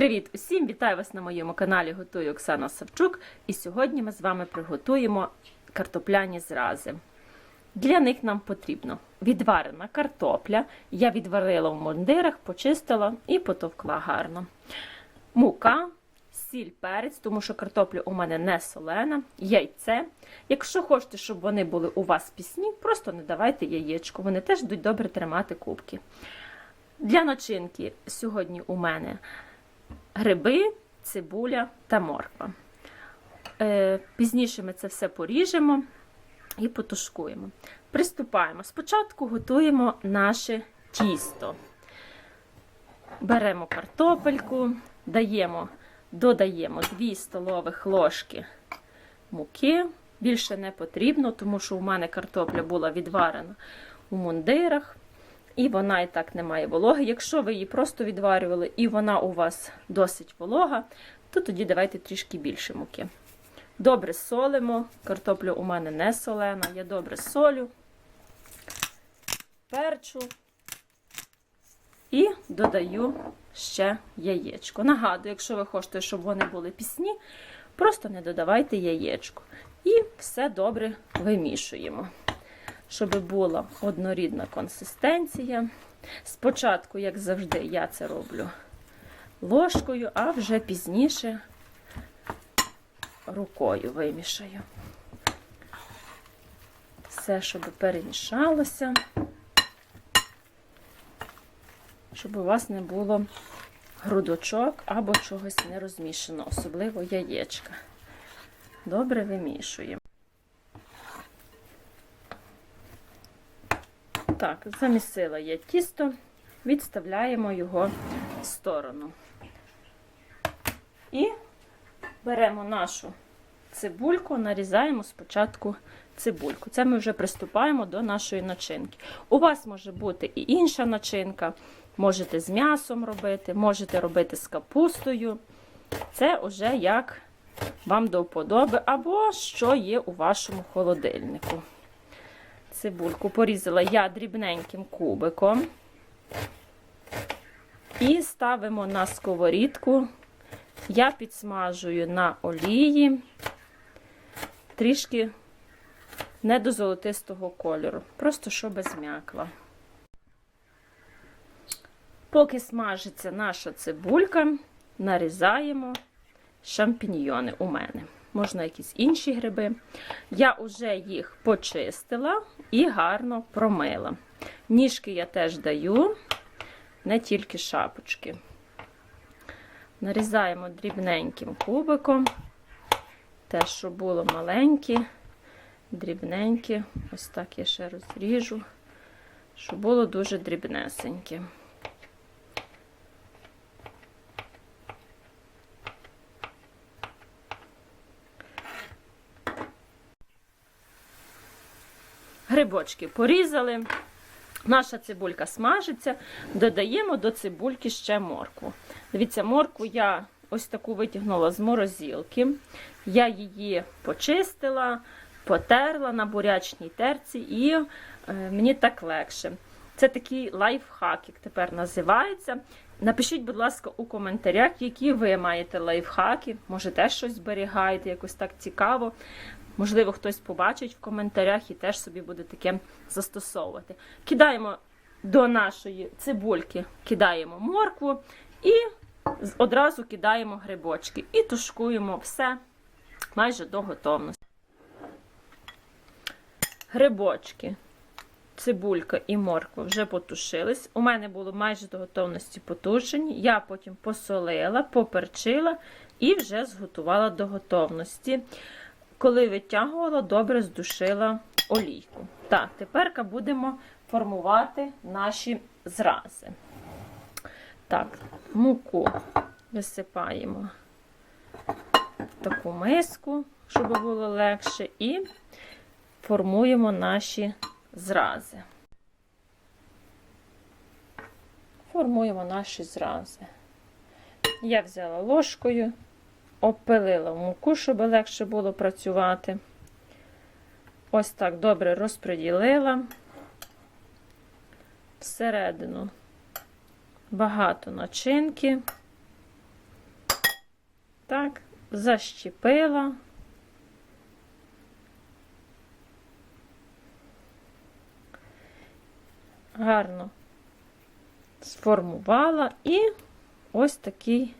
Привіт усім! Вітаю вас на моєму каналі Готую Оксана Савчук. І сьогодні ми з вами приготуємо картопляні зрази. Для них нам потрібно відварена картопля. Я відварила в мондирах, почистила і потовкла гарно. Мука, сіль, перець, тому що картопля у мене не солена, яйце. Якщо хочете, щоб вони були у вас пісні, просто не давайте яєчко. Вони теж будуть добре тримати кубки. Для начинки сьогодні у мене гриби, цибуля та морква. Е, Пізніше ми це все поріжемо і потушкуємо. Приступаємо. Спочатку готуємо наше тісто. Беремо картопельку, даємо, додаємо 2 столових ложки муки. Більше не потрібно, тому що у мене картопля була відварена у мундирах. І вона і так не має вологи. Якщо ви її просто відварювали і вона у вас досить волога, то тоді давайте трішки більше муки. Добре солимо. Картопля у мене не солена, я добре солю, перчу і додаю ще яєчко. Нагадую, якщо ви хочете, щоб вони були пісні, просто не додавайте яєчко. І все добре вимішуємо щоб була однорідна консистенція. Спочатку, як завжди, я це роблю ложкою, а вже пізніше рукою вимішаю. Все, щоб перемішалося, щоб у вас не було грудочок або чогось не розмішано, особливо яєчка. Добре вимішуємо. Так, замісила я тісто, відставляємо його в сторону. І беремо нашу цибульку, нарізаємо спочатку цибульку. Це ми вже приступаємо до нашої начинки. У вас може бути і інша начинка, можете з м'ясом робити, можете робити з капустою. Це вже як вам до вподоби, або що є у вашому холодильнику. Цибульку порізала я дрібненьким кубиком. І ставимо на сковорідку. Я підсмажую на олії трішки не до золотистого кольору, просто щоб зм'якла. Поки смажиться наша цибулька, нарізаємо шампіньйони у мене можна якісь інші гриби. Я вже їх почистила і гарно промила. Ніжки я теж даю, не тільки шапочки. Нарізаємо дрібненьким кубиком. Те, що було маленькі, дрібненькі, ось так я ще розріжу, щоб було дуже дрібнесеньке. Грибочки порізали. Наша цибулька смажиться, додаємо до цибульки ще моркву. Дивіться, моркву я ось таку витягнула з морозилки. Я її почистила, потерла на бурячній терці, і е, мені так легше. Це такий лайфхак, як тепер називається. Напишіть, будь ласка, у коментарях, які ви маєте лайфхаки, може теж щось зберігаєте, якось так цікаво. Можливо, хтось побачить в коментарях і теж собі буде таке застосовувати. Кидаємо до нашої цибульки, кидаємо моркву і одразу кидаємо грибочки. І тушкуємо все майже до готовності. Грибочки, цибулька і морква вже потушились. У мене було майже до готовності потушені. Я потім посолила, поперчила і вже зготувала до готовності. Коли витягувала, добре здушила олійку. Так, тепер будемо формувати наші зрази. Так, муку висипаємо в таку миску, щоб було легше, і формуємо наші зрази. Формуємо наші зрази. Я взяла ложкою обпилила муку, щоб легше було працювати. Ось так добре розподілила. Всередину багато начинки. Так, защепила. Гарно сформувала і ось такий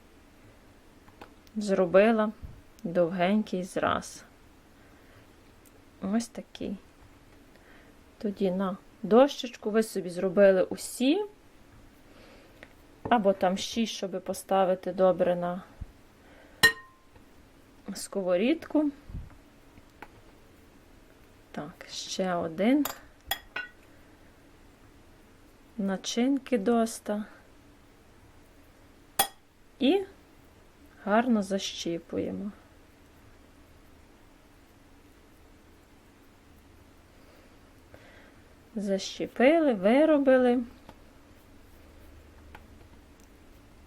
зробила довгенький зраз. Ось такий. Тоді на дощечку ви собі зробили усі, або там шість, щоб поставити добре на сковорідку. Так, ще один. Начинки доста. І гарно защіпуємо. Защіпили, виробили.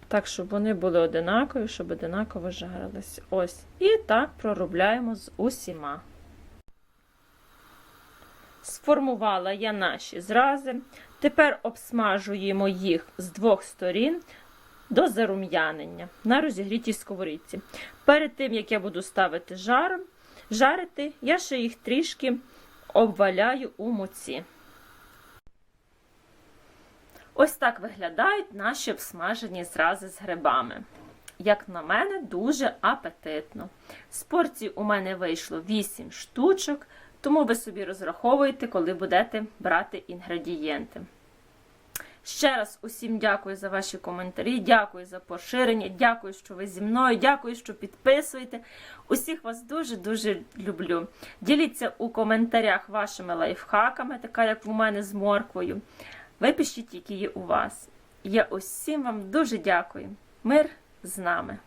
Так, щоб вони були одинакові, щоб одинаково жарились. Ось. І так проробляємо з усіма. Сформувала я наші зрази. Тепер обсмажуємо їх з двох сторін до зарум'янення на розігрітій сковорідці. Перед тим, як я буду ставити жар, жарити, я ще їх трішки обваляю у муці. Ось так виглядають наші обсмажені зрази з грибами. Як на мене, дуже апетитно. З порцій у мене вийшло 8 штучок, тому ви собі розраховуєте, коли будете брати інгредієнти. Ще раз усім дякую за ваші коментарі, дякую за поширення, дякую, що ви зі мною, дякую, що підписуєте. Усіх вас дуже-дуже люблю. Діліться у коментарях вашими лайфхаками, така як у мене з морквою. Випишіть, які є у вас. Я усім вам дуже дякую. Мир з нами!